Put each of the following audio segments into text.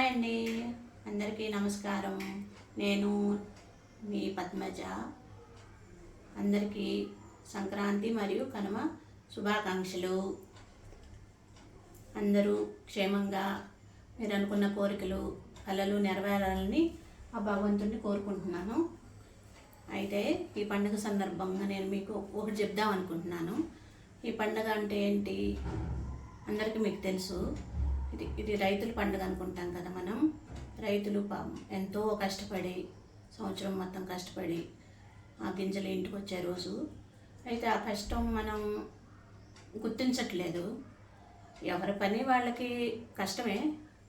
Hi అండి. అందరికీ నమస్కారం. నేను మీ పద్మజ. అందరికీ సంక్రాంతి మరియు కనుమ శుభాకాంక్షలు. అందరూ క్షేమంగా మీరు అనుకున్న కోరికలు కళలు నెరవేరాలని ఆ భగవంతుడిని కోరుకుంటున్నాను. అయితే ఈ పండుగ సందర్భంగా నేను మీకు ఒకటి చెప్దాం అనుకుంటున్నాను. ఈ పండుగ అంటే ఏంటి? అందరికీ మీకు తెలుసు. ఇది ఇది రైతుల పండుగ అనుకుంటాం కదా మనం. రైతులు పాపం ఎంతో కష్టపడి సంవత్సరం మొత్తం కష్టపడి ఆ గింజలు ఇంటికి వచ్చే రోజు. అయితే ఆ కష్టం మనం గుర్తించట్లేదు. ఎవరి పని వాళ్ళకి కష్టమే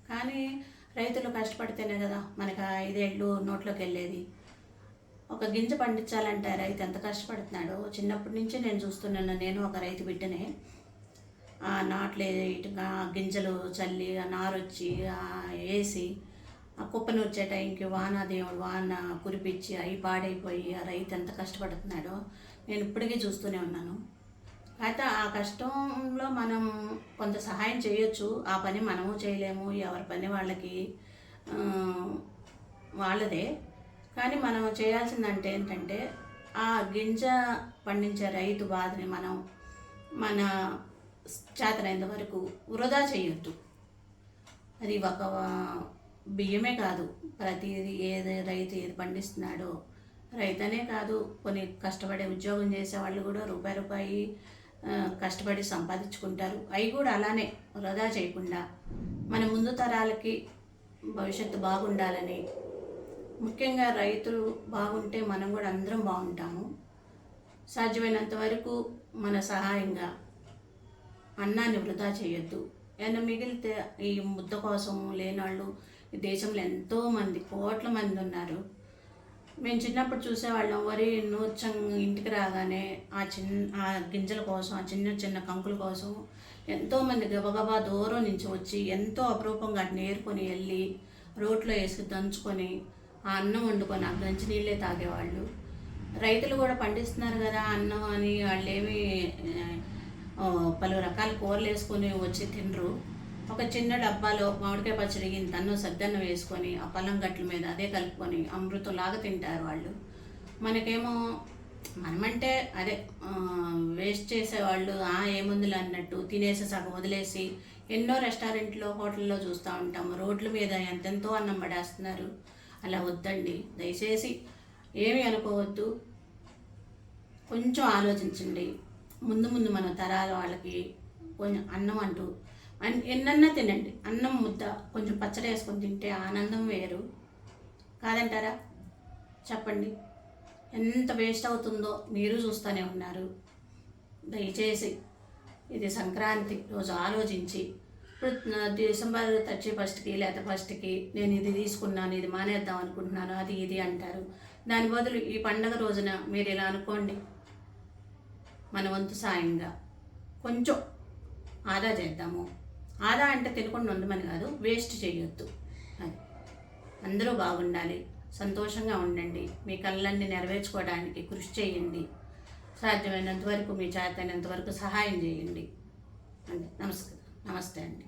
కానీ రైతులు కష్టపడితేనే కదా మనకి ఐదేళ్ళు నోట్లోకి వెళ్ళేది. ఒక గింజ పండించాలంటే రైతు ఎంత కష్టపడుతున్నాడో చిన్నప్పటి నుంచి నేను చూస్తున్నాను. నేను ఒక రైతు బిడ్డనే. ఆ నాట్లు వేయటం, గింజలు చల్లి ఆ నారు వచ్చి ఆ వేసి ఆ కుప్పను వచ్చే టైంకి వాన దేవుడు వాన కురిపించి అవి పాడైపోయి ఆ రైతు ఎంత కష్టపడుతున్నాడో నేను ఇప్పటికీ చూస్తూనే ఉన్నాను. అయితే ఆ కష్టంలో మనం కొంత సహాయం చేయొచ్చు. ఆ పని మనము చేయలేము. ఎవరి పని వాళ్ళకి వాళ్ళదే. కానీ మనం చేయాల్సిందంటే ఏంటంటే ఆ గింజ పండించే రైతు బాధని మనం మన చేతనైనంత వరకు వృధా చేయొద్దు. అది ఒక బియ్యమే కాదు. ప్రతిది ఏది రైతు ఏది పండిస్తున్నాడో రైతనే కాదు. కొన్ని కష్టపడే ఉద్యోగం చేసే వాళ్ళు కూడా రూపాయి రూపాయి కష్టపడి సంపాదించుకుంటారు. అవి కూడా అలానే వృధా చేయకుండా మన ముందు తరాలకి భవిష్యత్తు బాగుండాలని. ముఖ్యంగా రైతులు బాగుంటే మనం కూడా అందరం బాగుంటాము. సాధ్యమైనంత వరకు మన సహాయంగా అన్నాన్ని వృధా చేయొద్దు. ఏమైనా మిగిలితే ఈ ముద్ద కోసం లేనివాళ్ళు ఈ దేశంలో ఎంతో మంది కోట్ల మంది ఉన్నారు. మేము చిన్నప్పుడు చూసేవాళ్ళం వరి నూర్చం ఇంటికి రాగానే ఆ చిన్న ఆ గింజల కోసం ఆ చిన్న చిన్న కంకుల కోసం ఎంతోమంది గబగబా దూరం నుంచి వచ్చి ఎంతో అపరూపంగా వాటిని ఏరుకొని వెళ్ళి రోట్లో వేసి దంచుకొని ఆ అన్నం వండుకొని ఆ గంచి నీళ్ళే తాగేవాళ్ళు. రైతులు కూడా పండిస్తున్నారు కదా అన్నం అని వాళ్ళు ఏమీ పలు రకాల కూరలు వేసుకొని వచ్చి తినరు ఒక చిన్న డబ్బాలో మామిడికాయ పచ్చడి ఇంత అన్నం సద్దన్నం వేసుకొని ఆ పళ్ళం గట్ల మీద అదే కలుపుకొని అమృతంలాగా తింటారు వాళ్ళు. మనకేమో మనమంటే అదే వేస్ట్ చేసేవాళ్ళు ఆ ఏముందులు అన్నట్టు తినేసి సగం వదిలేసి ఎన్నో రెస్టారెంట్లో హోటల్లో చూస్తూ ఉంటాము రోడ్ల మీద ఎంతెంతో అన్నం పడేస్తున్నారు. అలా వద్దండి. దయచేసి ఏమి అనుకోవద్దు. కొంచెం ఆలోచించండి. ముందు ముందు మన తరాల వాళ్ళకి కొంచెం అన్నం అంటూ ఎన్నన్నా తినండి. అన్నం ముద్ద కొంచెం పచ్చడి వేసుకొని తింటే ఆనందం వేరు. కాదంటారా? చెప్పండి. ఎంత వేస్ట్ అవుతుందో మీరు చూస్తూనే ఉన్నారు. దయచేసి ఇది సంక్రాంతి రోజు ఆలోచించి ఇప్పుడు డిసెంబర్ థర్టీ ఫస్ట్కి లేదా ఫస్ట్కి నేను ఇది తీసుకున్నాను ఇది మానేద్దాం అనుకుంటున్నాను అది ఇది అంటారు. దాని బదులు ఈ పండగ రోజున మీరు ఇలా అనుకోండి. మన వంతు సాయంగా. కొంచెం ఆదా చేద్దాము. ఆదా అంటే తినకుండా ఉండమని కాదు వేస్ట్ చేయొద్దు. అది. అందరూ బాగుండాలి. సంతోషంగా ఉండండి. మీ కళ్ళన్నీ నెరవేర్చుకోవడానికి కృషి చేయండి. సాధ్యమైనంత వరకు మీ చేతైనంత వరకు సహాయం చేయండి. అండి నమస్కారం. నమస్తే అండి.